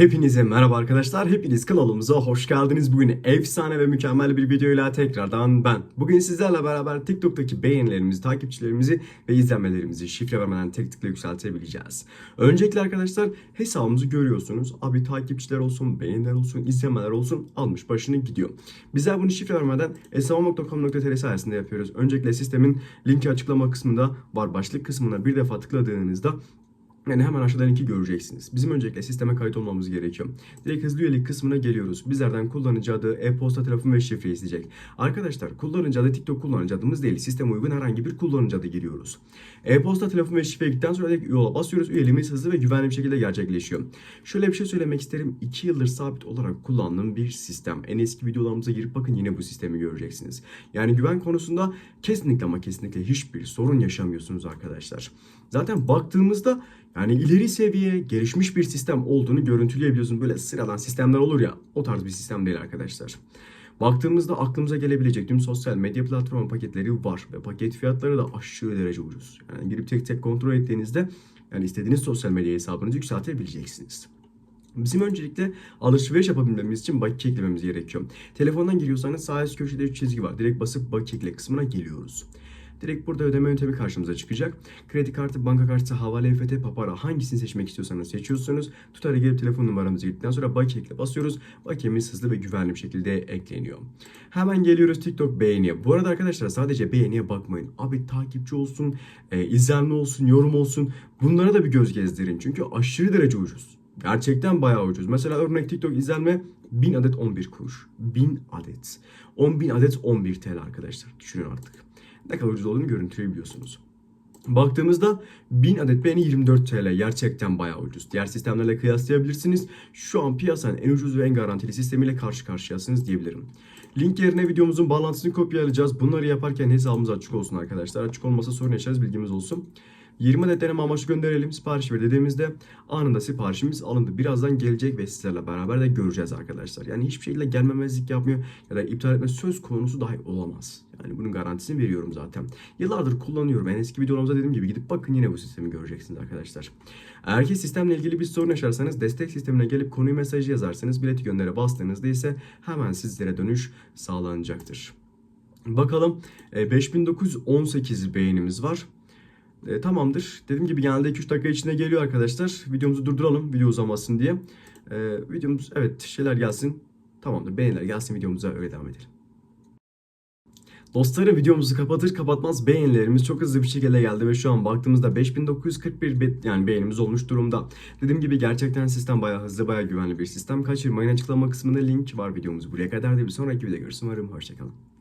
Hepinize merhaba arkadaşlar. Hepiniz kanalımıza hoş geldiniz. Bugün efsane ve mükemmel bir videoyla tekrardan ben. Bugün sizlerle beraber TikTok'taki beğenilerimizi, takipçilerimizi ve izlenmelerimizi şifre vermeden tek tıkla yükseltebileceğiz. Öncelikle arkadaşlar hesabımızı görüyorsunuz. Abi takipçiler olsun, beğeniler olsun, izlenmeler olsun almış başını gidiyor. Bizler bunu şifre vermeden hesabım.com.tr sayesinde yapıyoruz. Öncelikle sistemin linki açıklama kısmında var. Başlık kısmına bir defa tıkladığınızda yani hemen aşağıda linki göreceksiniz. Bizim öncelikle sisteme kayıt olmamız gerekiyor. Direkt hızlı üyelik kısmına geliyoruz. Bizlerden kullanıcı adı, e-posta, telefon ve şifre isteyecek. Arkadaşlar kullanıcı adı TikTok kullanıcı adımız değil. Sisteme uygun herhangi bir kullanıcı adı giriyoruz. E-posta, telefon ve şifre girdikten sonra direkt üye basıyoruz. Üyeliğimiz hızlı ve güvenli bir şekilde gerçekleşiyor. Şöyle bir şey söylemek isterim. 2 yıldır sabit olarak kullandığım bir sistem. En eski videolarımıza girip bakın yine bu sistemi göreceksiniz. Yani güven konusunda kesinlikle ama kesinlikle hiçbir sorun yaşamıyorsunuz arkadaşlar. Zaten baktığımızda yani ileri seviye gelişmiş bir sistem olduğunu görüntüleyebiliyorsun. Böyle sıradan sistemler olur ya o tarz bir sistem değil arkadaşlar. Baktığımızda aklımıza gelebilecek tüm sosyal medya platform paketleri var ve paket fiyatları da aşırı derece ucuz. Yani girip tek tek kontrol ettiğinizde yani istediğiniz sosyal medya hesabınızı yükseltebileceksiniz. Bizim öncelikle alışveriş yapabilmemiz için bakiye eklememiz gerekiyor. Telefondan giriyorsanız sağ üst köşede bir çizgi var. Direkt basıp bakiye ekle kısmına geliyoruz. Direkt burada ödeme yöntemi karşımıza çıkacak. Kredi kartı, banka kartı, havale, EFT, papara hangisini seçmek istiyorsanız seçiyorsunuz. Tutar'a gelip telefon numaramızı girdikten sonra bakiye ekle basıyoruz. Bakiyemiz hızlı ve güvenli bir şekilde ekleniyor. Hemen geliyoruz TikTok beğeniye. Bu arada arkadaşlar sadece beğeniye bakmayın. Abi takipçi olsun, e, izlenme olsun, yorum olsun. Bunlara da bir göz gezdirin. Çünkü aşırı derece ucuz. Gerçekten bayağı ucuz. Mesela örnek TikTok izlenme 1000 adet 11 kuruş. 1000 adet. 10.000 adet 11 TL arkadaşlar. Düşünün artık. Ne kadar ucuz olduğunu görüntüleyebiliyorsunuz. Baktığımızda 1000 adet beğeni 24 TL gerçekten bayağı ucuz. Diğer sistemlerle kıyaslayabilirsiniz. Şu an piyasanın en ucuz ve en garantili sistemiyle karşı karşıyasınız diyebilirim. Link yerine videomuzun bağlantısını kopyalayacağız. Bunları yaparken hesabımız açık olsun arkadaşlar. Açık olmasa sorun yaşarız bilgimiz olsun. 20 adet deneme amaçlı gönderelim. Sipariş ver dediğimizde anında siparişimiz alındı. Birazdan gelecek ve sizlerle beraber de göreceğiz arkadaşlar. Yani hiçbir şekilde gelmemezlik yapmıyor ya da iptal etme söz konusu dahi olamaz. Yani bunun garantisini veriyorum zaten. Yıllardır kullanıyorum. En eski videolarımızda dediğim gibi gidip bakın yine bu sistemi göreceksiniz arkadaşlar. Eğer ki sistemle ilgili bir sorun yaşarsanız destek sistemine gelip konuyu mesajı yazarsanız bileti göndere bastığınızda ise hemen sizlere dönüş sağlanacaktır. Bakalım e, 5918 beğenimiz var. E, tamamdır. Dediğim gibi genelde 2-3 dakika içinde geliyor arkadaşlar. Videomuzu durduralım video uzamasın diye. E, videomuz evet şeyler gelsin. Tamamdır beğeniler gelsin videomuza öyle devam edelim. Dostlarım videomuzu kapatır kapatmaz beğenilerimiz çok hızlı bir şekilde geldi ve şu an baktığımızda 5941 be- yani beğenimiz olmuş durumda. Dediğim gibi gerçekten sistem bayağı hızlı bayağı güvenli bir sistem. Kaçırmayın açıklama kısmında link var videomuz buraya kadar da bir sonraki videoda görüşürüz. Umarım hoşçakalın.